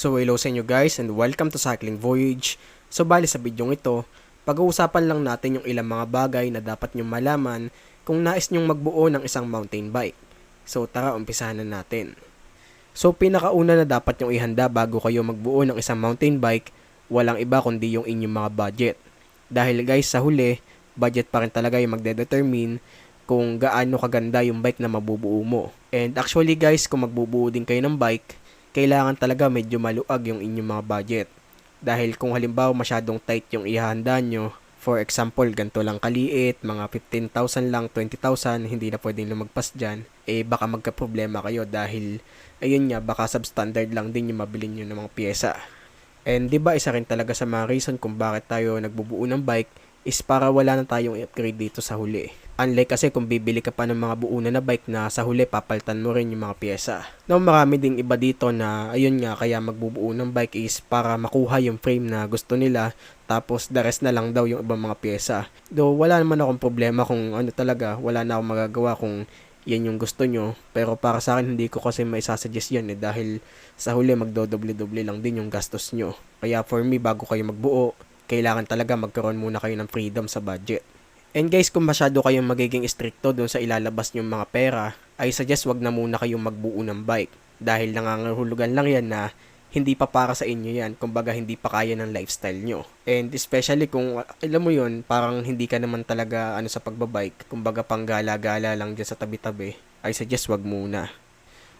So hello sa inyo guys and welcome to Cycling Voyage. So bali sa bidyong ito, pag-uusapan lang natin yung ilang mga bagay na dapat nyong malaman kung nais nyong magbuo ng isang mountain bike. So tara umpisahan na natin. So pinakauna na dapat nyong ihanda bago kayo magbuo ng isang mountain bike, walang iba kundi yung inyong mga budget. Dahil guys sa huli, budget pa rin talaga yung magdedetermine kung gaano kaganda yung bike na mabubuo mo. And actually guys, kung magbubuo din kayo ng bike, kailangan talaga medyo maluag yung inyong mga budget. Dahil kung halimbawa masyadong tight yung ihahanda nyo, for example, ganito lang kaliit, mga 15,000 lang, 20,000, hindi na pwedeng lumagpas dyan, eh baka magka-problema kayo dahil, ayun nga, baka substandard lang din yung mabili nyo ng mga pyesa. And 'di ba isa rin talaga sa mga reason kung bakit tayo nagbubuo ng bike is para wala na tayong upgrade dito sa huli. Unlike kasi kung bibili ka pa ng mga buo na bike na sa huli papaltan mo rin yung mga pyesa. Now marami ding iba dito na ayun nga kaya magbubuo ng bike is para makuha yung frame na gusto nila tapos the rest na lang daw yung ibang mga pyesa. Though wala naman akong problema kung ano talaga, wala na akong magagawa kung yan yung gusto nyo. Pero para sa akin, hindi ko kasi may sasuggest yan eh. Dahil sa huli, magdodoble-doble lang din yung gastos nyo. Kaya for me, bago kayo magbuo, kailangan talaga magkaroon muna kayo ng freedom sa budget. And guys, kung masyado kayong magiging stricto doon sa ilalabas nyong mga pera, I suggest wag na muna kayong magbuo ng bike. Dahil nangangahulugan lang yan na hindi pa para sa inyo yan. Kumbaga, hindi pa kaya ng lifestyle nyo. And especially kung, alam mo yun, parang hindi ka naman talaga ano sa pagbabike. Kumbaga, pang gala-gala lang dyan sa tabi-tabi. I suggest wag muna.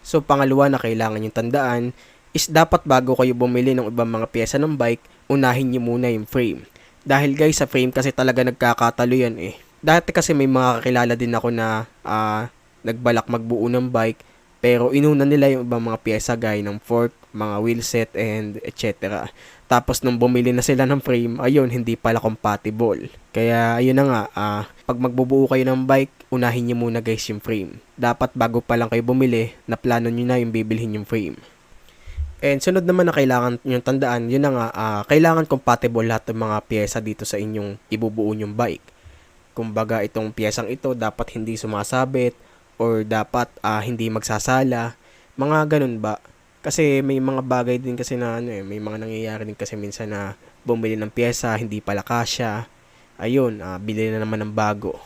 So, pangalawa na kailangan yung tandaan is dapat bago kayo bumili ng ibang mga pyesa ng bike, unahin nyo muna yung frame. Dahil guys, sa frame kasi talaga nagkakatalo yan eh. Dati kasi may mga kakilala din ako na ah, nagbalak magbuo ng bike, pero inuna nila yung ibang mga pyesa gaya ng fork, mga wheel set, and etc. Tapos nung bumili na sila ng frame, ayun, hindi pala compatible. Kaya ayun na nga, ah, pag magbubuo kayo ng bike, unahin nyo muna guys yung frame. Dapat bago pa lang kayo bumili, na plano nyo na yung bibilhin yung frame. And sunod naman na kailangan yung tandaan, yun na nga, ah, kailangan compatible lahat ng mga pyesa dito sa inyong ibubuo yung bike. Kumbaga, itong piyesang ito dapat hindi sumasabit or dapat ah, hindi magsasala. Mga ganun ba? Kasi may mga bagay din kasi na ano eh, may mga nangyayari din kasi minsan na bumili ng pyesa, hindi pala kasya. Ayun, ah, bili na naman ng bago.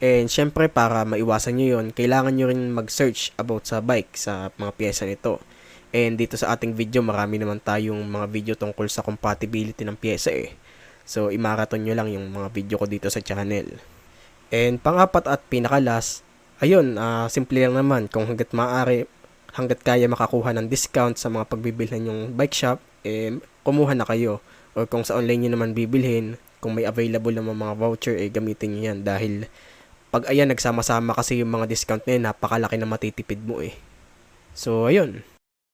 And syempre para maiwasan nyo yun, kailangan nyo rin mag-search about sa bike, sa mga pyesa nito. And dito sa ating video, marami naman tayong mga video tungkol sa compatibility ng pyesa eh. So, imaraton nyo lang yung mga video ko dito sa channel. And pangapat at pinakalas, ayun, ah, simple lang naman. Kung hanggat maaari, hanggat kaya makakuha ng discount sa mga pagbibilhan yung bike shop, eh, kumuha na kayo. Or kung sa online nyo naman bibilhin, kung may available naman mga voucher, eh, gamitin nyo yan. Dahil, pag ayan, nagsama-sama kasi yung mga discount na yun, napakalaki na matitipid mo eh. So, ayun.